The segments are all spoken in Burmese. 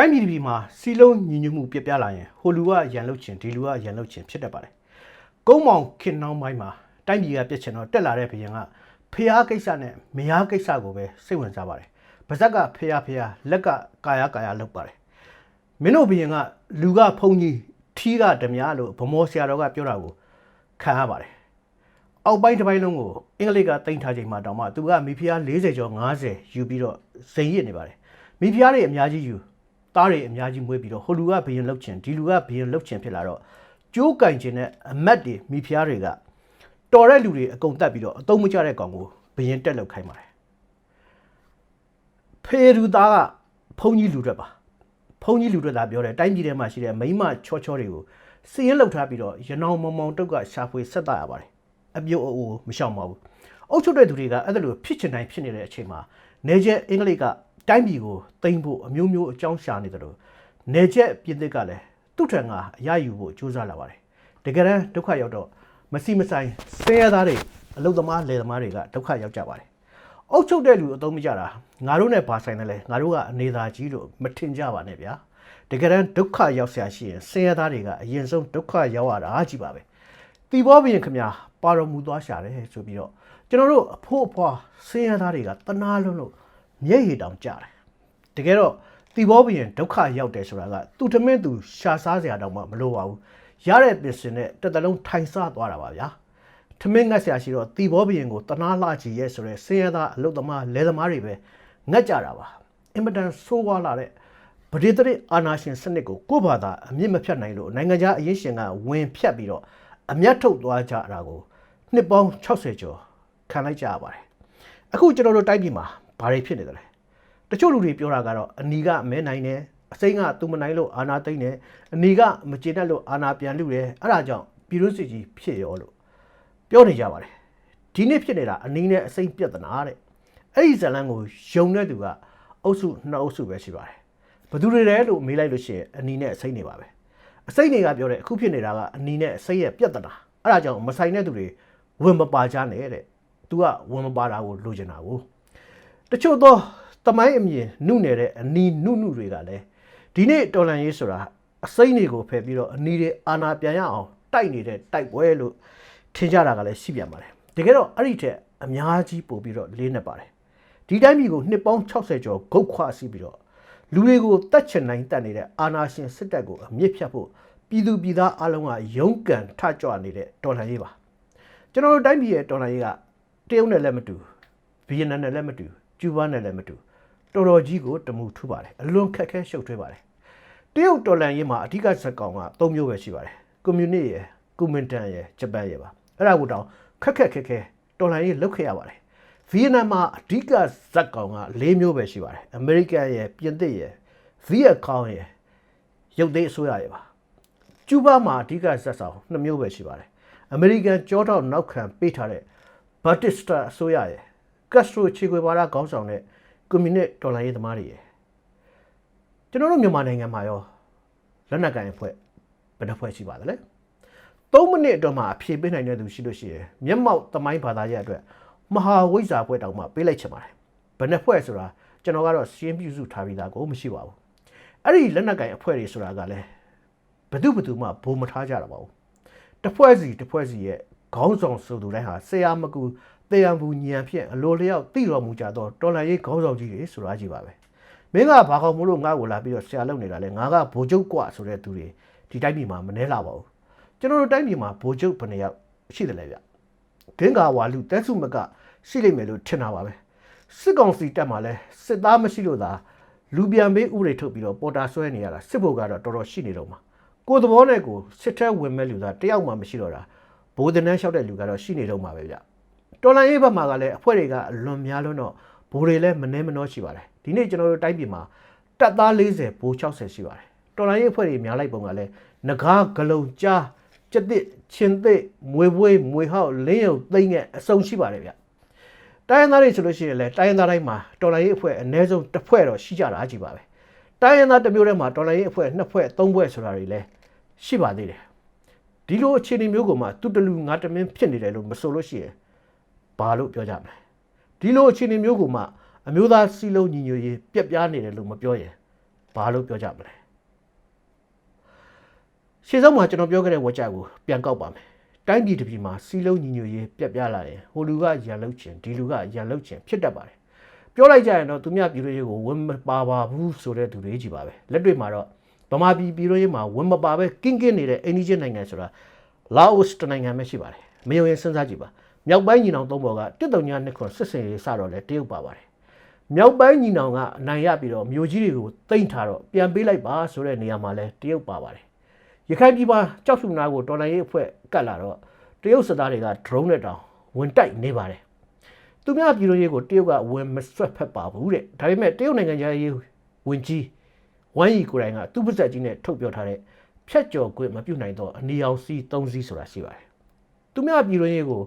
တိုင်းပြည်တစ်ပြည်မှာစီလုံးညီညွတ်မှုပြက်ပြားလာရင်ဟိုလူကရန်လုတ်ချင်ဒီလူကရန်လုတ်ချင်ဖြစ်တတ်ပါတယ်ကုန်းမောင်ခင်နှောင်းပိုင်းမှာတိုင်းပြည်ကပြက်ချင်တော့တက်လာတဲ့ဘရင်ကဖျားကိစ္စနဲ့မယားကိစ္စကိုပဲစိတ်ဝင်စားပါတယ်ဗဇက်ကဖျားဖျားလက်ကကာယကာယလုပ်ပါတယ်မင်းတို့ဘရင်ကလူကဖုန်ကြီးထီးကဓမြလို့ဗမောဆရာတော်ကပြောတာကိုခံရပါတယ်အောက်ပိုင်းတစ်ပိုင်းလုံးကိုအင်္ဂလိပ်ကတင်ထားချိန်မှာတောင်မှသူကမိဖုရား40ကျော်50ယူပြီးတော့ဇိမ်ရစ်နေပါတယ်မိဖုရားတွေအများကြီးယူ သားတွေအများကြီးမွေးပြီးတော့ဟိုလူကဘယင်လုတ်ချင်ဒီလူကဘယင်လုတ်ချင်ဖြစ်လာတော့ကျိုးကင်ချင်တဲ့အမတ်တွေမိဖုရားတွေကတော်တဲ့လူတွေအကုန်တက်ပြီးတော့အတုံးမကျတဲ့ကောင်ကိုဘယင်တက်လောက်ခိုင်းပါတယ်ဖေရူသားကဖုန်ကြီးလူတွေပါဖုန်ကြီးလူတွေသားပြောတယ်တိုင်းပြည်ထဲမှာရှိတဲ့မိန်းမချောချောတွေကိုစီးရင်လောက်ထားပြီးတော့ရနောင်မောင်မောင်တုတ်ကရှာဖွေဆက်တရပါတယ်အပြုတ်အအိုးမရှောင်ပါဘူးအုပ်ချုပ်တဲ့သူတွေကအဲ့ဒါလိုဖြစ်ချင်တိုင်းဖြစ်နေတဲ့အချိန်မှာနေချက်အင်္ဂလိပ်က တိုင်းပြည်ကိုတိမ့်ဖို့အမျိုးမျိုးအကြောင်းရှာနေတယ်လို့နေချက်ပြည်သစ်ကလည်းသူ့ထံကအရယူဖို့ကြိုးစားလာပါတယ်တကယ်တမ်းဒုက္ခရောက်တော့မစီမဆိုင်ဆင်းရဲသားတွေအလုသမားလယ်သမားတွေကဒုက္ခရောက်ကြပါတယ်အုပ်ချုပ်တဲ့လူအသုံးမကြတာငါတို့နဲ့ဘာဆိုင်တယ်လဲငါတို့ကအနေသာကြီးလို့မထင်ကြပါနဲ့ဗျာတကယ်တမ်းဒုက္ခရောက်ဆရာရှိရင်ဆင်းရဲသားတွေကအရင်ဆုံးဒုက္ခရောက်ရတာကြီးပါပဲတီဘောဘရင်ခမညာပါတော်မူသွားရှာတယ်ဆိုပြီးတော့ကျွန်တော်တို့အဖို့အဖွာဆင်းရဲသားတွေကတနာလွန်းလို့ မျက်ရည်တောင်ကျတယ်တကယ်တော့တီဘောဘရင်ဒုက္ခရောက်တယ်ဆိုတာကသူ့ထမင်းသူရှာစားစရာတောင်မှမလိုပါဘူးရတဲ့ပစ္စည်းနဲ့တစ်တလုံးထိုင်ဆသွားတာပါဗျာထမင်းငတ်ဆရာရှိတော့တီဘောဘရင်ကိုတနာလှချီရဲဆိုရဲဆင်းရဲသားအလုတ်သမားလဲသမားတွေပဲငတ်ကြတာပါအင်မတန်ဆိုးဝါးလာတဲ့ပရိသေရအာနာရှင်စနစ်ကိုကိုယ့်ဘာသာအမြင့်မဖြတ်နိုင်လို့နိုင်ငံခြားအရေးရှင်ကဝင်ဖြတ်ပြီးတော့အမျက်ထုတ်သွားကြတာကိုနှစ်ပေါင်း60ကျော်ခံလိုက်ကြရပါတယ်အခုကျွန်တော်တို့တိုက်ပြည်မှာ ဘာတွေဖြစ်နေသလဲတချို့လူတွေပြောတာကတော့အနီကမဲနိုင်တယ်အစိမ်းကသူမနိုင်လို့အာနာသိမ့်တယ်အနီကမကျေနပ်လို့အာနာပြန်လူတယ်အဲ့ဒါကြောင့်ပြည်တွင်းစစ်ကြီးဖြစ်ရောလို့ပြောနေကြပါတယ်ဒီနေ့ဖြစ်နေတာအနီနဲ့အစိမ်းပြဿနာတဲ့အဲ့ဒီဇလန်ကိုယုံတဲ့သူကအုပ်စုနှစ်အုပ်စုပဲရှိပါတယ်ဘယ်သူတွေလဲလို့မေးလိုက်လို့ရှိရင်အနီနဲ့အစိမ်းနေပါပဲအစိမ့်တွေကပြောတယ်အခုဖြစ်နေတာကအနီနဲ့အစိမ့်ရဲ့ပြဿနာအဲ့ဒါကြောင့်မဆိုင်တဲ့သူတွေဝင်မပါကြနဲ့တဲ့။ तू ကဝင်မပါတာကိုလိုချင်တာကို တချို့သောတမိုင်းအမြင်နုနယ်တဲ့အနီနုနုတွေကလည်းဒီနေ့တော်လန်ရေးဆိုတာအစိမ့်တွေကိုဖယ်ပြီးတော့အနီတွေအာနာပြန်ရအောင်တိုက်နေတဲ့တိုက်ပွဲလို့ထင်ကြတာကလည်းရှိပြန်ပါတယ်။တကယ်တော့အဲ့ဒီထက်အများကြီးပို့ပြီးတော့လေးနေပါတယ်။ဒီတိုင်းပြည်ကိုနှစ်ပေါင်း60ကျော်ဂုတ်ခွာစီးပြီးတော့လူတွေကိုတတ်ချင်နိုင်တတ်နေတဲ့အာနာရှင်စစ်တပ်ကိုအမြင့်ဖြတ်ဖို့ပြည်သူပြည်သားအလုံးကရုန်းကန်ထကြွနေတဲ့တော်လှန်ရေးပါကျွန်တော်တို့တိုင်းပြည်ရဲ့တော်လှန်ရေးကတရုတ်နဲ့လည်းမတူဗီယက်နမ်နဲ့လည်းမတူ ကျူးဘားနဲ့လည်းမတူတော်တော်ကြီးကိုတမှုထူပါတယ်အလွန်ခက်ခဲရှုပ်ထွေးပါတယ်တရုတ်တော်လှန်ရေးမှာအဓိကဇက်ကောင်က၃မျိုးပဲရှိပါတယ်ကွန်မြူနစ်ရယ်ကွန်မင်တန်ရယ်ဂျပန်ရယ်ပါအဲ့ဒါကိုတောင်ခက်ခက်ခဲခဲတော်လှန်ရေးလုပ်ခဲ့ရပါတယ်ဗီယက်နမ်မှာအဓိကဇက်ကောင်က၄မျိုးပဲရှိပါတယ်အမေရိကန်ရယ်ပြင်သစ်ရယ်ဗီယက်ကောင်ရယ်ရုပ်သိမ်းအစိုးရရယ်ပါကျူးဘားမှာအဓိကဇက်ဆောင်နှစ်မျိုးပဲရှိပါတယ်အမေရိကန်ကြောထောက်နောက်ခံပေးထားတဲ့ဘတ်တစ်စတာအစိုးရရဲ့ ကက်စထရိုချေကွေပါရာခေါင်းဆောင်တဲ့ကွန်မြူနစ်တော်လှန်ရေးသမားတွေရဲ့ကျွန်တော်တို့မြန်မာနိုင်ငံမှာရောလက်နက်ကိုင်အဖွဲ့ဘယ်နှဖွဲ့ရှိပါသလဲ3မိနစ်အတွင်းမှာအဖြေပေးနိုင်တဲ့သူရှိလို့ရှိရင်မျက်မှောက်သမိုင်းဘာသာရဲ့အတွက်မဟာဝိဇ္ဇာဖွဲ့တောင်မှပေးလိုက်ချင်ပါတယ်ဘယ်နှဖွဲ့ဆိုတာကျွန်တော်ကတော့ရှင်းပြစုထားပြီးသားကိုမရှိပါဘူးအဲ့ဒီလက်နက်ကိုင်အဖွဲ့တွေဆိုတာကလည်းဘယ်သူဘယ်သူမှဘိုးမထားကြတာပါဘူးတစ်ဖွဲ့စီတစ်ဖွဲ့စီရဲ့ခေါင်းဆောင်ဆိုသူတိုင်းဟာဆရာမကူ တေယံဘူးညံဖြင့်အလိုလျောက်သိတော်မူကြသောတော်လှန်ရေးခေါင်းဆောင်ကြီးတွေဆိုတာကြီးပါပဲမင်းကဘာကောင်မို့လို့ငါ့ကိုလာပြီးတော့ဆရာလုပ်နေတာလဲငါကဘိုလ်ချုပ်กว่าဆိုတဲ့သူတွေဒီတိုင်းပြည်မှာမနှဲလာပါဘူးကျွန်တော်တို့တိုင်းပြည်မှာဘိုလ်ချုပ်ဘယ်နှယောက်ရှိတယ်လဲဗျဂင်္ဂါဝါလူတက်စုမကရှိလိမ့်မယ်လို့ထင်တာပါပဲစစ်ကောင်စီတက်မှာလဲစစ်သားမရှိလို့သာလူပြန်ပေးဥပဒေထုတ်ပြီးတော့ပေါ်တာဆွဲနေရတာစစ်ဘုတ်ကတော့တော်တော်ရှိနေတော့မှာ ကိုယ်သဘောနဲ့ကိုယ်စစ်ထက်ဝင်မဲ့လူသားတယောက်မှမရှိတော့တာဘိုးတန်းလျှောက်တဲ့လူကတော့ရှိနေတော့မှာပဲဗျ တော်လိုင်းရေးဘက်မှာကလည်းအဖွဲ့တွေကအလွန်များလွန်းတော့ဘိုးတွေလည်းမနှဲမနှောရှိပါတယ်ဒီနေ့ကျွန်တော်တို့တိုင်းပြည်မှာတပ်သား40ဘိုး60ရှိပါတယ်တော်လိုင်းရေးအဖွဲ့တွေများလိုက်ပုံကလည်းငကားဂလုံကြားကြက်တစ်ချင်းသိပ်မွေပွေးမွေဟောက်လင်းရုံသိမ့်ငယ်အစုံရှိပါတယ်ဗျတိုင်းရင်းသားတွေဆိုလို့ရှိရင်လည်းတိုင်းရင်းသားတိုင်းမှာတော်လိုင်းရေးအဖွဲ့အ ਨੇ ဆုံးတစ်ဖွဲ့တော့ရှိကြတာကြီးပါပဲတိုင်းရင်းသားတစ်မျိုးတည်းမှာတော်လိုင်းရေးအဖွဲ့နှစ်ဖွဲ့သုံးဖွဲ့ဆိုတာတွေလည်းရှိပါသေးတယ်ဒီလိုအခြေအနေမျိုးကိုမှသူတလူငါတမင်းဖြစ်နေတယ်လို့မဆိုလို့ရှိရင် ဘာလို့ပြောကြမလဲဒီလိုအခြေအနေမျိုးကိုမှအမျိုးသားစီလုံးညီညွတ်ရေးပြက်ပြားနေတယ်လို့မပြောရင်ဘာလို့ပြောကြမလဲရှေ့ဆုံးမှာကျွန်တော်ပြောခဲ့တဲ့ဝါကြကိုပြန်ကောက်ပါမယ်တိုင်းပြည်တစ်ပြည်မှာစီလုံးညီညွတ်ရေးပြက်ပြားလာတယ်ဟိုလူကရန်လုတ်ချင်ဒီလူကရန်လုတ်ချင်ဖြစ်တတ်ပါတယ်ပြောလိုက်ကြရင်တော့သူများပြည်လို့ရေးကိုဝင်မပါပါဘူးဆိုတဲ့သူတွေကြီးပါပဲလက်တွေ့မှာတော့ဗမာပြည်ပြည်လို့ရေးမှာဝင်မပါပဲကင်းကင်းနေတဲ့အိန္ဒိယနိုင်ငံဆိုတာလာအိုတနိုင်ငံပဲရှိပါတယ်မယုံရင်စဉ်းစားကြည့်ပါ မြောက်ပိုင်းညီနောင်သုံးဘော်ကတစ်တုံညာနှစ်ခွန်စစ်စင်ရေးစတော့လဲတရုတ်ပါပါတယ်မြောက်ပိုင်းညီနောင်ကအနိုင်ရပြီးတော့မြို့ကြီးတွေကိုတိမ့်ထားတော့ပြန်ပေးလိုက်ပါဆိုတဲ့နေရာမှာလဲတရုတ်ပါပါတယ်ရခိုင်ပြည်မှာကြောက်စုနာကိုတော်လိုင်းရေးအဖွဲ့ကတ်လာတော့တရုတ်စစ်သားတွေက drone နဲ့တောင်ဝင်တိုက်နေပါတယ်သူများပြည်လို့ရေးကိုတရုတ်ကဝင်မဆွတ်ဖက်ပါဘူးတဲ့ဒါပေမဲ့တရုတ်နိုင်ငံသားရေးဝင်ကြီးဝမ်ယီကိုယ်တိုင်ကသူ့ပါဇက်ကြီးနဲ့ထုတ်ပြောထားတဲ့ဖြတ်ကျော်ခွင့်မပြုတ်နိုင်တော့အနီအောင်စီ၃စီးဆိုတာရှိပါတယ်သူများပြည်လို့ရေးကို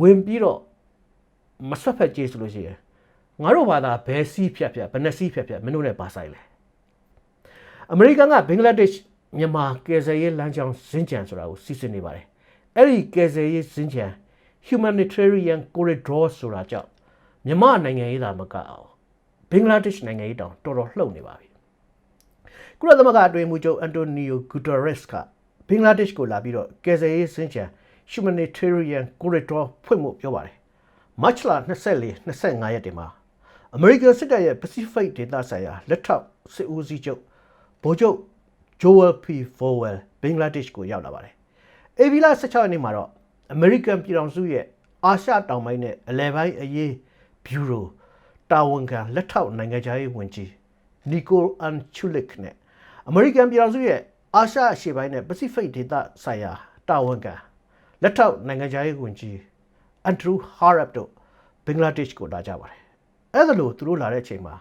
ဝင်ပြီးတော့မဆွတ်ဖက်ကြည့်ဆိုလို့ရှိရင်ငါတို့ဘာသာဘယ်စီးဖြတ်ဖြတ်ဘယ်နှစီးဖြတ်ဖြတ်မင်းတို့နဲ့ပါဆိုင်လဲအမေရိကန်ကဘင်္ဂလားဒေ့ရှ်မြန်မာကယ်ဆယ်ရေးလမ်းကြောင်းဇင်းကြံဆိုတာကိုစီစဉ်နေပါတယ်အဲ့ဒီကယ်ဆယ်ရေးဇင်းကြံ humanitarian corridor ဆိုတာကြောင့်မြန်မာနိုင်ငံရေးသာမကအောင်ဘင်္ဂလားဒေ့ရှ်နိုင်ငံရေးတောင်တော်တော်လှုပ်နေပါပြီကုလသမဂ္ဂအတွင်းမှုချုပ်အန်တိုနီယိုဂူတာရက်စ်ကဘင်္ဂလားဒေ့ရှ်ကိုလာပြီးတော့ကယ်ဆယ်ရေးဇင်းကြံ humanitarian corridor ဖွင့်ဖို့ပြောပါတယ်မတ်လ24 25ရက်တင်မှာအမေရိကန်စစ်တပ်ရဲ့ Pacific ဒေသဆိုင်ရာလက်ထောက်စစ်ဦးစီးချုပ်ဗိုလ်ချုပ် Joel P. Fowell ဘင်္ဂလားဒေ့ရှ်ကိုရောက်လာပါတယ်။အေဗီလာ16ရက်နေ့မှာတော့အမေရိကန်ပြည်ထောင်စုရဲ့အာရှတောင်ပိုင်းနဲ့အလယ်ပိုင်းအရေးဘျူရိုတာဝန်ခံလက်ထောက်နိုင်ငံခြားရေးဝန်ကြီးနီကိုအန်ချူလစ်နဲ့အမေရိကန်ပြည်ထောင်စုရဲ့အာရှအရှေ့ပိုင်းနဲ့ပစိဖိတ်ဒေသဆိုင်ရာတာဝန်ခံ လက်ထောက်နိုင်ငံခြားရေးဝန်ကြီးအန်ဒရူဟာရပ်တို့ဘင်္ဂလားဒေ့ရှ်ကိုလာကြပါတယ်။အဲ့ဒါလို့သူတို့လာတဲ့အချိန်မှာ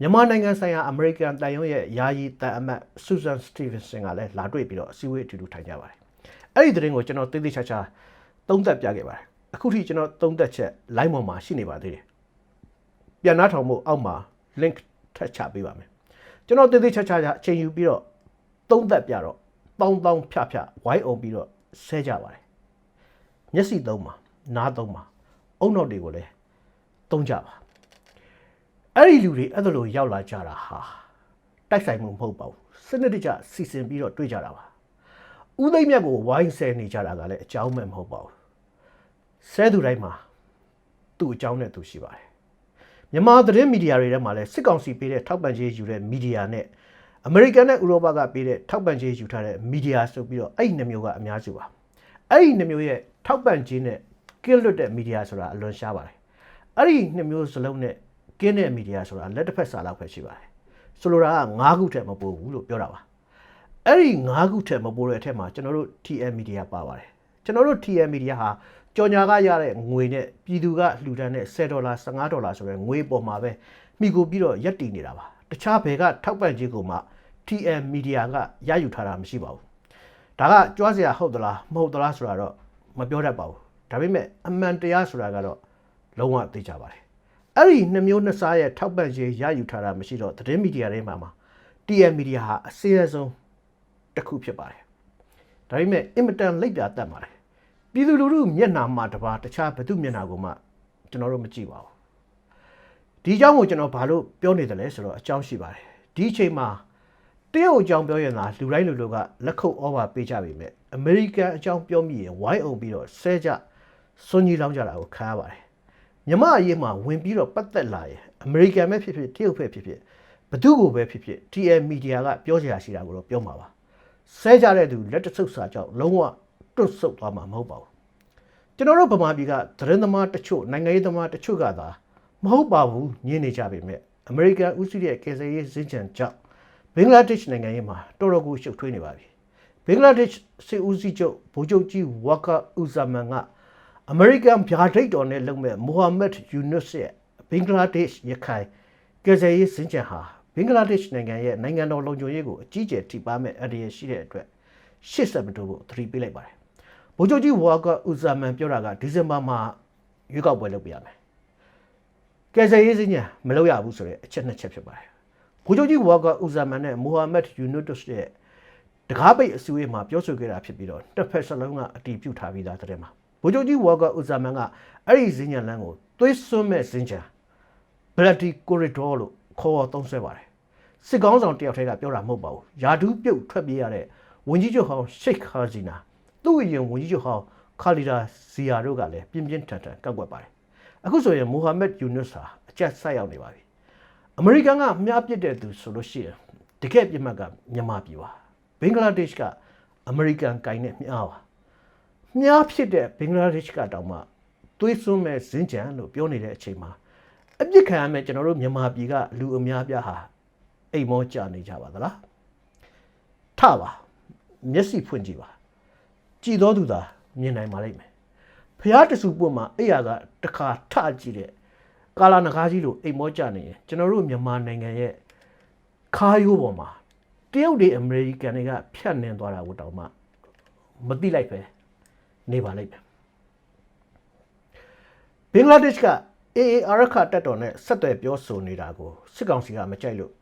မြန်မာနိုင်ငံဆိုင်ရာအမေရိကန်တန်ရုံးရဲ့ယာယီတန်အမတ်ဆူဇန်စတီဗင်ဆန်ကလည်းလာတွေ့ပြီးတော့အစည်းအဝေးအတူတူထိုင်ကြပါတယ်။အဲ့ဒီသတင်းကိုကျွန်တော်သိသိချာချာသုံးသပ်ပြခဲ့ပါတယ်။အခုထိကျွန်တော်သုံးသပ်ချက် line ပေါ်မှာရှိနေပါသေးတယ်။ပြန်နှားထောင်မှုအောက်မှာ link ထပ်ချပေးပါမယ်။ကျွန်တော်သိသိချာချာအချိန်ယူပြီးတော့သုံးသပ်ပြတော့တောင်းတောင်းဖြဖြဝိုင်းအောင်ပြီးတော့ဆဲကြပါတယ်။ မျက်စိသုံးပါနားသုံးပါအုံနောက်တွေကိုလည်းသုံးကြပါအဲ့ဒီလူတွေအဲ့ဒါလိုရောက်လာကြတာဟာတိုက်ဆိုင်မှုမဟုတ်ပါဘူးစနစ်တကျစီစဉ်ပြီးတော့တွေ့ကြတာပါဥသိမ့်မြတ်ကိုဝိုင်းဆဲနေကြတာကလည်းအကြောင်းမဲ့မဟုတ်ပါဘူးဆဲသူတိုင်းမှာသူ့အကြောင်းနဲ့သူရှိပါတယ်မြန်မာသတင်းမီဒီယာတွေထဲမှာလည်းစစ်ကောင်စီပေးတဲ့ထောက်ပံ့ကြေးယူတဲ့မီဒီယာနဲ့အမေရိကန်နဲ့ဥရောပကပေးတဲ့ထောက်ပံ့ကြေးယူထားတဲ့မီဒီယာဆိုပြီးတော့အဲ့ဒီနှမျိုးကအများစုပါအဲ့ဒီနှမျိုးရဲ့ ထောက်ပံ့ကြေးနဲ့ကင်းလွတ်တဲ့မီဒီယာဆိုတာအလွန်ရှားပါတယ်အဲ့ဒီနှမျိုးစလုံးနဲ့ကင်းတဲ့မီဒီယာဆိုတာလက်တစ်ဖက်စာလောက်ပဲရှိပါတယ်ဆိုလိုတာက၅ခုထက်မပိုဘူးလို့ပြောတာပါအဲ့ဒီ၅ခုထက်မပိုတဲ့အထက်မှာကျွန်တော်တို့ TM Media ပါပါတယ်ကျွန်တော်တို့ TM Media ဟာကြော်ညာကရတဲ့ငွေနဲ့ပြည်သူကလှူဒန်းတဲ့10ဒေါ်လာ15ဒေါ်လာဆိုတဲ့ငွေပေါ်မှာပဲမိကိုပြီးတော့ရက်တည်နေတာပါတခြားဘယ်ကထောက်ပံ့ခြင်းကိုမှ TM Media ကရယူထားတာမရှိပါဘူးဒါကကြွားစရာဟုတ်သလားမဟုတ်သလားဆိုတာတော့ မပြောတတ်ပါဘူးဒါပေမဲ့အမှန်တရားဆိုတာကတော့လုံးဝသိကြပါတယ်အဲ့ဒီနှမျိုးနှစ်စားရဲ့ထောက်ပံ့ရေးရယူထားတာမရှိတော့သတင်းမီဒီယာတွေမှာမှာ TM မီဒီယာဟာအစင်းအဆုံးတစ်ခုဖြစ်ပါတယ်ဒါပေမဲ့အင်မတန်လိပ်ပြတ်တတ်ပါတယ်ပြည်သူလူထုမျက်နှာမှာတပါတခြားဘသူမျက်နှာကိုမှကျွန်တော်တို့မကြည့်ပါဘူးဒီအကြောင်းကိုကျွန်တော်ဘာလို့ပြောနေတယ်လဲဆိုတော့အကြောင်းရှိပါတယ်ဒီအချိန်မှာတရုတ်အကြောင်းပြောရင်သာလူတိုင်းလူလူကလက်ခုပ်ဩဘာပေးကြပြီမဲ့ အမေရိကန်အကြောင်းပြောမိရင်ဝိုင်းအောင်ပြီးတော့ဆဲကြစွန်ကြီးလောင်းကြတာကိုခံရပါတယ်မြမအရေးမှာဝင်ပြီးတော့ပတ်သက်လာရင်အမေရိကန်ပဲဖြစ်ဖြစ်တရုတ်ပဲဖြစ်ဖြစ်ဘသူ့ကိုပဲဖြစ်ဖြစ် TM Media ကပြောစရာရှိတာကိုတော့ပြောမှာပါဆဲကြတဲ့သူလက်တဆုပ်စာကြောင့်လုံးဝတွတ်ဆုပ်သွားမှာမဟုတ်ပါဘူးကျွန်တော်တို့ဗမာပြည်ကသတင်းသမားတချို့နိုင်ငံရေးသမားတချို့ကသာမဟုတ်ပါဘူးညင်းနေကြပေမဲ့အမေရိကန်ဦးစီးတဲ့ကယ်ဆယ်ရေးစင်ကြံကြောင့်ဘင်္ဂလားဒေ့ရှ်နိုင်ငံရေးမှာတော်တော်ကိုရှုပ်ထွေးနေပါပြီ ဘင်္ဂလားဒေ့ရှ်စစ်ဦးစီးချုပ်ဗိုလ်ချုပ်ကြီးဝါကာဥဇာမန်ကအမေရိကန်ဗျာဒိတ်တော်နဲ့လုံမဲ့မိုဟာမက်ယူနွတ်ရဲ့ဘင်္ဂလားဒေ့ရှ်ရခိုင်ကယ်ဆယ်ရေးစင်ကြံဟာဘင်္ဂလားဒေ့ရှ်နိုင်ငံရဲ့နိုင်ငံတော်လုံခြုံရေးကိုအကြီးအကျယ်ထိပါမဲ့အန္တရာယ်ရှိတဲ့အတွက်ရှစ်ဆက်မတိုးဖို့သတိပေးလိုက်ပါတယ်။ဗိုလ်ချုပ်ကြီးဝါကာဥဇာမန်ပြောတာကဒီဇင်ဘာမှာရွေးကောက်ပွဲလုပ်ပြရမယ်။ကယ်ဆယ်ရေးစင်ကြံမလုပ်ရဘူးဆိုတဲ့အချက်နှစ်ချက်ဖြစ်ပါတယ်။ဗိုလ်ချုပ်ကြီးဝါကာဥဇာမန်နဲ့မိုဟာမက်ယူနွတ်ရဲ့ တကားပိတ်အစည်းအဝေးမှာပြောဆိုခဲ့တာဖြစ်ပြီးတော့တစ်ဖက်စလုံးကအတီးပြုတ်ထားပြီးသားတဲ့မှာဗိုလ်ချုပ်ကြီးဝါကာဥဇာမန်ကအဲ့ဒီဇင်းညာလန်းကိုသွေးစွန်းမဲ့ဇင်းချာ Bloody Corridor လို့ခေါ်သုံးဆွဲပါတယ်စစ်ကောင်းဆောင်တယောက်တည်းကပြောတာမဟုတ်ပါဘူးယာဒူးပြုတ်ထွက်ပြေးရတဲ့ဝန်ကြီးချုပ်ဟောင်းရှိတ်ခါဇီနာသူ့အရင်ဝန်ကြီးချုပ်ဟောင်းခါလီဒါဇီယာတို့ကလည်းပြင်းပြင်းထန်ထန်ကန့်ကွက်ပါတယ်အခုဆိုရင်မိုဟာမက်ယူနွတ်ဟာအကျက်ဆက်ရောက်နေပါပြီအမေရိကန်ကမြားပစ်တဲ့သူဆိုလို့ရှိရင်တကယ်ပြစ်မှတ်ကမြန်မာပြည်ပါ ဘင်္ဂလားဒေ့ရှ်ကအမေရိကန်ကိုင်းနဲ့မြားပါမြားဖြစ်တဲ့ဘင်္ဂလားဒေ့ရှ်ကတောင်မှသွေးစွန်းမဲ့ဇင်းကြံလို့ပြောနေတဲ့အချိန်မှာအပြစ်ခံရမဲ့ကျွန်တော်တို့မြန်မာပြည်ကလူအများပြားဟာအိမ်မောကြနေကြပါသလားထပါမျက်စိဖွင့်ကြည့်ပါကြည်တော်သူသာမြင်နိုင်ပါလိမ့်မယ်ဖျားတဆူပွတ်မှာအဲ့ရကတခါထကြည့်တဲ့ကာလာနဂါးကြီးလိုအိမ်မောကြနေရင်ကျွန်တော်တို့မြန်မာနိုင်ငံရဲ့ခါရိုးပေါ်မှာ တရုတ်တွေအမေရိကန်တွေကဖြတ်နှင်သွားတာကိုတောင်မှမသိလိုက်ပဲနေပါလိမ့်မယ်ဘင်္ဂလားဒေ့ရှ်ကအေအေအာရခတက်တော်နဲ့ဆက်သွယ်ပြောဆိုနေတာကိုစစ်ကောင်စီကမကြိုက်လို့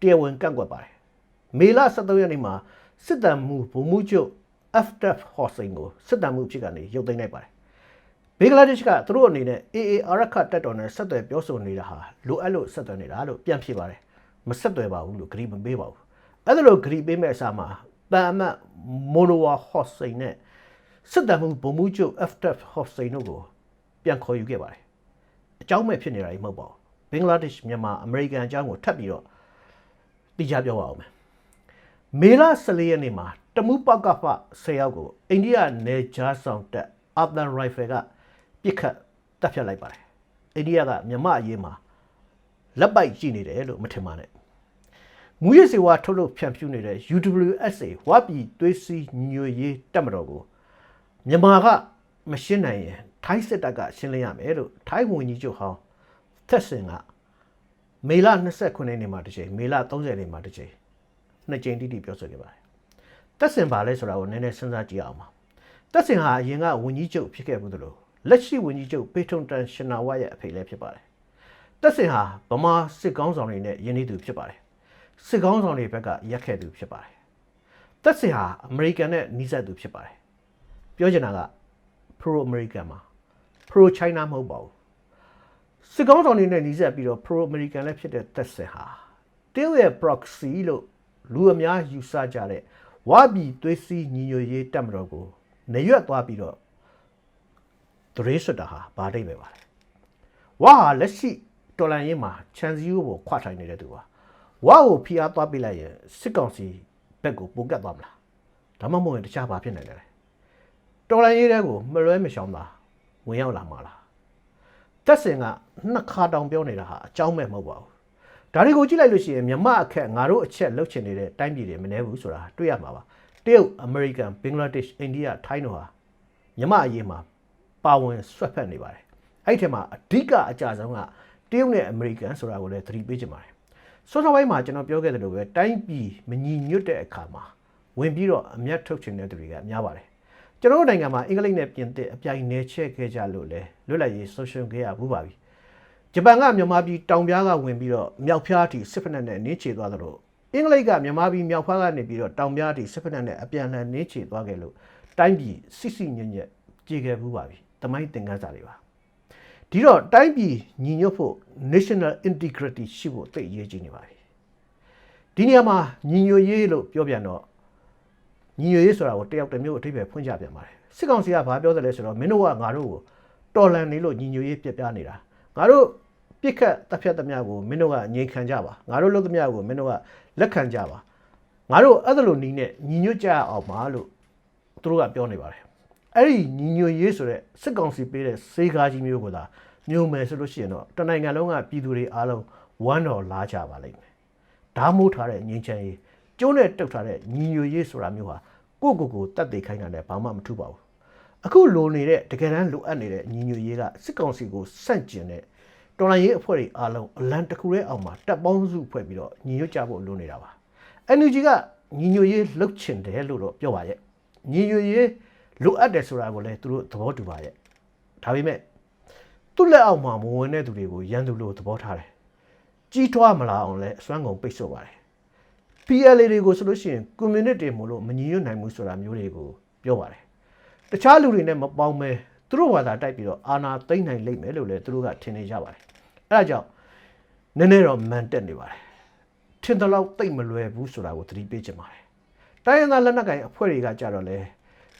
တရားဝင်ကန့်ကွက်ပါတယ်မေလ23ရက်နေ့မှာစစ်တမ်းမှုဗိုလ်မှူးချုပ် FTF ဟော့စိန်ကိုစစ်တမ်းမှုဖြစ်ကနေရုပ်သိမ်းလိုက်ပါတယ်ဘင်္ဂလားဒေ့ရှ်ကသူတို့အနေနဲ့ AA အာရခတက်တော်နဲ့ဆက်သွယ်ပြောဆိုနေတာဟာလိုအပ်လို့ဆက်သွယ်နေတာလို့ပြန်ဖြေပါတယ်မဆက်သွယ်ပါဘူးလို့ဂရီမပေးပါဘူး အဲ့ဒါလို့ဂရီပေးမဲ့အစားမှာတန်အမတ်မိုနိုဝါဟော့စိန်နဲ့စစ်တမ်းမှုဗိုလ်မှူးချုပ် FTF ဟော့စိန်တို့ကိုပြန်ခေါ်ယူခဲ့ပါတယ်အကြောင်းမဲ့ဖြစ်နေတာကြီးမဟုတ်ပါဘူးဘင်္ဂလားဒေ့ရှ်မြန်မာအမေရိကန်အကြောင်းကိုထပ်ပြီးတော့တိကျပြောပါအောင်မယ်မေလ14ရက်နေ့မှာတမူပကဖ10ယောက်ကိုအိန္ဒိယနယ်ခြားဆောင်တပ်အာသန်ရိုင်ဖယ်ကပြစ်ခတ်တပ်ဖြတ်လိုက်ပါတယ်အိန္ဒိယကမြန်မာအရေးမှာလက်ပိုက်ကြည့်နေတယ်လို့မထင်ပါနဲ့ မူရစေဝါထုတ်လုပ်ဖြန့်ဖြူးနေတဲ့ UWSA ဝါပြည်သွေးစည်းညွေရေးတပ်မတော်ကိုမြန်မာကမရှင်းနိုင်ရင်ထိုင်းစစ်တပ်ကရှင်းလင်းရမယ်လို့ထိုင်းဝန်ကြီးချုပ်ဟောင်းသက်စင်ကမေလ29ရက်နေ့မှာတစ်ချိန်မေလ30ရက်နေ့မှာတစ်ချိန်နှစ်ကြိမ်တိတိပြောဆိုခဲ့ပါတယ်သက်စင်ပါလဲဆိုတာကိုနည်းနည်းစဉ်းစားကြည့်အောင်ပါသက်စင်ဟာအရင်ကဝန်ကြီးချုပ်ဖြစ်ခဲ့ဘူးသလိုလက်ရှိဝန်ကြီးချုပ်ပေထုံတန်ရှင်နာဝရဲ့အဖေလည်းဖြစ်ပါတယ်သက်စင်ဟာဗမာစစ်ကောင်းဆောင်တွေနဲ့ယင်းနေသူဖြစ်ပါတယ် စစ်ကောင်းဆောင်တွေဘက်ကရက်ခဲ့သူဖြစ်ပါတယ်သက်စင်ဟာအမေရိကန်နဲ့နှီးစပ်သူဖြစ်ပါတယ်ပြောချင်တာက pro american မှာ pro china မဟုတ်ပါဘူးစစ်ကောင်းဆောင်တွေနဲ့နှီးစပ်ပြီးတော့ pro american လည်းဖြစ်တဲ့သက်စင်ဟာတရုတ်ရဲ့ proxy လို့လူအများယူဆကြတဲ့ဝါပြည်သွေးစည်းညီညွတ်ရေးတပ်မတော်ကိုနေရွက်သွားပြီးတော့ဒရေးဆွတ်တာဟာဘာတိတ်ပဲပါလဲဝါဟာလက်ရှိတော်လန်ရေးမှာခြံစည်းရိုးကိုခွထိုင်နေတဲ့သူပါ ဝါကိုဖိအားသွားပေးလိုက်ရင်စစ်ကောင်စီဘက်ကိုပုံကတ်သွားမလားဒါမှမဟုတ်ရင်တခြားဘာဖြစ်နိုင်လဲတော်လန်ရေးတဲ့ကိုမလွဲမရှောင်တာဝင်ရောက်လာမှာလားတက်စင်ကနှစ်ခါတောင်ပြောနေတာဟာအကြောင်းမဲ့မဟုတ်ပါဘူးဒါတွေကိုကြည့်လိုက်လို့ရှိရင်မြမအခက်ငါတို့အချက်လှုပ်ချင်နေတဲ့တိုင်းပြည်တွေမနေဘူးဆိုတာတွေ့ရမှာပါတရုတ်အမေရိကန်ဘင်္ဂလားဒေ့ရှ်အိန္ဒိယထိုင်းတို့ဟာမြမအရေးမှာပါဝင်ဆွတ်ဖက်နေပါတယ်အဲ့ဒီထဲမှာအဓိကအကြဆုံးကတရုတ်နဲ့အမေရိကန်ဆိုတာကိုလည်းသတိပေးချင်ပါတယ် စောစောပိုင်းမှာကျွန်တော်ပြောခဲ့သလိုပဲတိုင်းပြည်မညီညွတ်တဲ့အခါမှာဝင်ပြီးတော့အမျက်ထုတ်ချင်တဲ့သူတွေကများပါတယ်ကျွန်တော်တို့နိုင်ငံမှာအင်္ဂလိပ်နဲ့ပြင်သစ်အပြိုင်နယ်ချဲ့ခဲ့ကြလို့လဲလွတ်လပ်ရေးဆုံးရှုံးခဲ့ရဘူးပါပြီဂျပန်ကမြန်မာပြည်တောင်ပြားကဝင်ပြီးတော့မြောက်ဖျားအထိစစ်ဖက်နဲ့နင်းချေသွားသလိုအင်္ဂလိပ်ကမြန်မာပြည်မြောက်ဖျားကနေပြီးတော့တောင်ပြားအထိစစ်ဖက်နဲ့အပြန်အလှန်နင်းချေသွားခဲ့လို့တိုင်းပြည်စစ်စစ်ညံ့ညက်ကြေခဲ့ဘူးပါပြီတမိုင်းသင်ခန်းစာတွေပါ ဒီတော့တိုင်းပြည်ညီညွတ်ဖို့ national integrity ရှိဖို့သိအရေးကြီးနေပါပြီဒီနေရာမှာညီညွတ်ရေးလို့ပြောပြန်တော့ညီညွတ်ရေးဆိုတာကိုတယောက်တစ်မျိုးအထိပ္ပယ်ဖွင့်ကြပြန်ပါတယ်စစ်ကောင်စီကဘာပြောတယ်လဲဆိုတော့မင်းတို့ကငါတို့ကိုတော်လန်နေလို့ညီညွတ်ရေးပြပြနေတာငါတို့ပြစ်ခတ်တပ်ဖြတ်သမျှကိုမင်းတို့ကငြိမ်ခံကြပါငါတို့လုပ်သမျှကိုမင်းတို့ကလက်ခံကြပါငါတို့အဲ့ဒါလိုနီးနဲ့ညီညွတ်ကြအောင်ပါလို့သူတို့ကပြောနေပါတယ် အဲ့ဒီညီညွတ်ရေးဆိုတဲ့စစ်ကောင်စီပေးတဲ့စေကားကြီးမျိုးကိုသာမျိုးမယ်ဆိုလို့ရှိရင်တော့တနိုင်ငံလုံးကပြည်သူတွေအားလုံးဝမ်းတော်လာကြပါလိမ့်မယ်ဓာမိုးထားတဲ့ငြိမ်းချမ်းရေးကျုံးနဲ့တုတ်ထားတဲ့ညီညွတ်ရေးဆိုတာမျိုးဟာကိုယ့်ကိုယ်ကိုတတ်သိခိုင်းတာနဲ့ဘာမှမထူပါဘူးအခုလိုနေတဲ့တကယ်တမ်းလိုအပ်နေတဲ့ညီညွတ်ရေးကစစ်ကောင်စီကိုစန့်ကျင်တဲ့တော်လိုင်းရေးအဖွဲ့တွေအားလုံးအလံတစ်ခုရဲ့အောက်မှာတပ်ပေါင်းစုဖွဲ့ပြီးတော့ညီညွတ်ကြဖို့လိုနေတာပါ NUG ကညီညွတ်ရေးလှုပ်ချင်တယ်လို့တော့ပြောပါရဲ့ညီညွတ်ရေး လိုအပ်တယ်ဆိုတာကိုလည်းသူတို့သဘောတူပါရဲ့ဒါပေမဲ့သူ့လက်အောက်မှာမဝင်တဲ့သူတွေကိုရန်သူလို့သဘောထားတယ်ကြီးထွားမလာအောင်လဲအစွမ်းကုန်ပိတ်ဆို့ပါတယ် PLA တွေကိုဆိုလို့ရှိရင် community မို့လို့မညီညွတ်နိုင်ဘူးဆိုတာမျိုးတွေကိုပြောပါတယ်တခြားလူတွေနဲ့မပေါင်းမဲသူတို့ဘာသာတိုက်ပြီးတော့အာနာသိမ့်နိုင်လိမ့်မယ်လို့လည်းသူတို့ကထင်နေကြပါတယ်အဲဒါကြောင့်နည်းနည်းတော့မန်တက်နေပါတယ်ထင်တယ်လို့တိတ်မလွယ်ဘူးဆိုတာကိုသတိပေးချင်ပါတယ်တိုင်းရင်းသားလက်နက်ကိုင်အဖွဲ့တွေကကြတော့လေ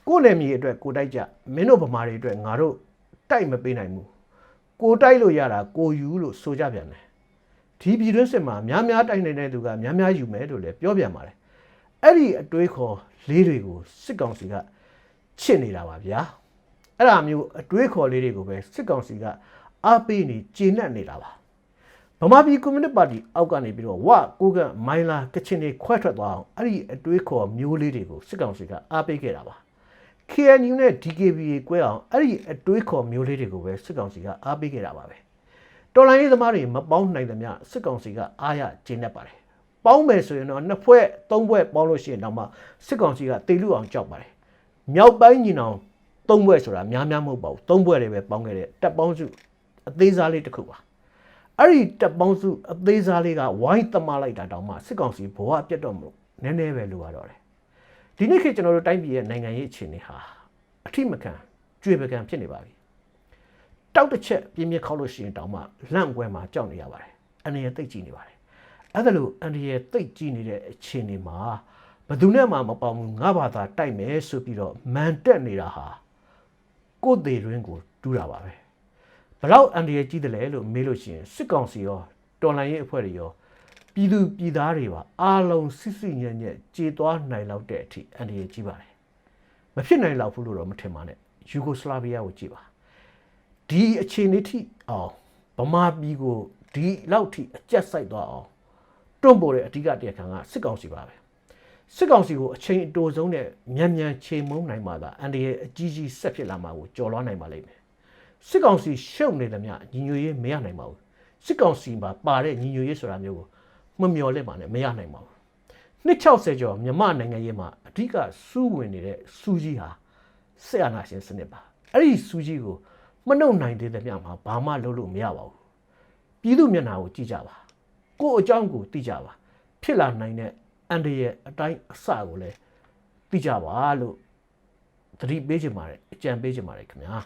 ကိုယ်နယ်မြေအတွက်ကိုတိုက်ကြမင်းတို့ဗမာတွေအတွက်ငါတို့တိုက်မပေးနိုင်ဘူးကိုတိုက်လို့ရတာကိုယူလို့ဆိုကြပြန်တယ်ဒီပြည်တွင်းစစ်မှာများများတိုက်နေတဲ့သူကများများယူမယ်လို့လည်းပြောပြန်ပါတယ်အဲ့ဒီအတွေးခေါ်လေးတွေကိုစစ်ကောင်စီကချစ်နေတာပါဗျာအဲ့ဒါမျိုးအတွေးခေါ်လေးတွေကိုပဲစစ်ကောင်စီကအားပေးနေကျေနပ်နေတာပါဗမာပြည်ကွန်မြူနတီပါတီအောက်ကနေပြီးတော့ဝကိုကမိုင်းလာကချင်တွေခွဲထွက်သွားအောင်အဲ့ဒီအတွေးခေါ်မျိုးလေးတွေကိုစစ်ကောင်စီကအားပေးခဲ့တာပါ KNU နဲ့ DKBA ကွဲအောင်အဲ့ဒီအတွေးခေါ်မျိုးလေးတွေကိုပဲစစ်ကောင်စီကအားပေးခဲ့တာပါပဲတော်လိုင်းရေးသမားတွေမပေါင်းနိုင်သမျှစစ်ကောင်စီကအားရကျင်းတတ်ပါတယ်ပေါင်းမယ်ဆိုရင်တော့နှစ်ဖွဲ့သုံးဖွဲ့ပေါင်းလို့ရှိရင်တော့မှစစ်ကောင်စီကတေလူအောင်ကြောက်ပါတယ်မြောက်ပိုင်းညီနောင်သုံးဖွဲ့ဆိုတာများများမဟုတ်ပါဘူးသုံးဖွဲ့တွေပဲပေါင်းခဲ့တဲ့တပ်ပေါင်းစုအသေးစားလေးတစ်ခုပါအဲ့ဒီတပ်ပေါင်းစုအသေးစားလေးကဝိုင်းတမလိုက်တာတောင်မှစစ်ကောင်စီဘဝပြတ်တော့မလို့နည်းနည်းပဲလိုရတော့တယ် ဒီနေ့ခေတ်ကျွန်တော်တို့တိုင်းပြည်ရဲ့နိုင်ငံရေးအခြေအနေဟာအထိမခံကြွေပကံဖြစ်နေပါပြီတောက်တစ်ချက်ပြင်းပြခောက်လို့ရှိရင်တောင်မှလန့်ပွဲမှာကြောက်နေရပါတယ်အနေရသိတ်ကြည့်နေပါတယ်အဲ့ဒါလို့အနေရသိတ်ကြည့်နေတဲ့အခြေအနေမှာဘယ်သူနဲ့မှမပေါဘူးငါဘာသာတိုက်မယ်ဆိုပြီးတော့မန်တက်နေတာဟာကိုယ်သေးရင်းကိုတူးတာပါပဲဘလောက်အန်ဒီရကြီးတယ်လဲလို့မေးလို့ရှိရင်စစ်ကောင်စီရောတော်လှန်ရေးအဖွဲ့တွေရော ပြည်သူပြည်သားတွေပါအားလုံးစစ်စစ်ညံ့ညံ့ကြေသွားနိုင်လောက်တဲ့အထိအန်ဒီရကြီးပါတယ်မဖြစ်နိုင်လောက်ဘူးလို့တော့မထင်ပါနဲ့ယူဂိုစလာဗီးယားကိုကြည့်ပါဒီအခြေအနေထိအောင်ဗမာပြည်ကိုဒီလောက်ထိအကျက်ဆိုင်သွားအောင်တွန့်ပေါ်တဲ့အဓိကတရားခံကစစ်ကောင်စီပါပဲစစ်ကောင်စီကိုအချိန်အတိုဆုံးနဲ့မြန်မြန်ချိန်မုံနိုင်မှသာအန်ဒီရအကြီးကြီးဆက်ဖြစ်လာမှာကိုကြော်လွှားနိုင်ပါလိမ့်မယ်စစ်ကောင်စီရှုပ်နေသမျှညီညွတ်ရေးမရနိုင်ပါဘူးစစ်ကောင်စီမှာပါတဲ့ညီညွတ်ရေးဆိုတာမျိုးကို မမျော်လင့်ပါနဲ့မရနိုင်ပါဘူးနှစ်60ကျော်မြန်မာနိုင်ငံရေးမှာအဓိကစူးဝင်နေတဲ့စူးကြီးဟာဆက်အာဏာရှင်စနစ်ပါအဲ့ဒီစူးကြီးကိုမနှုတ်နိုင်သေးတဲ့မြမှာဘာမှလုပ်လို့မရပါဘူးပြည်သူမျက်နှာကိုကြည့်ကြပါကိုယ့်အကြောင်းကိုသိကြပါဖြစ်လာနိုင်တဲ့အန်တရဲ့အတိုင်းအစကိုလည်းသိကြပါလို့သတိပေးချင်ပါတယ်အကြံပေးချင်ပါတယ်ခင်ဗျာ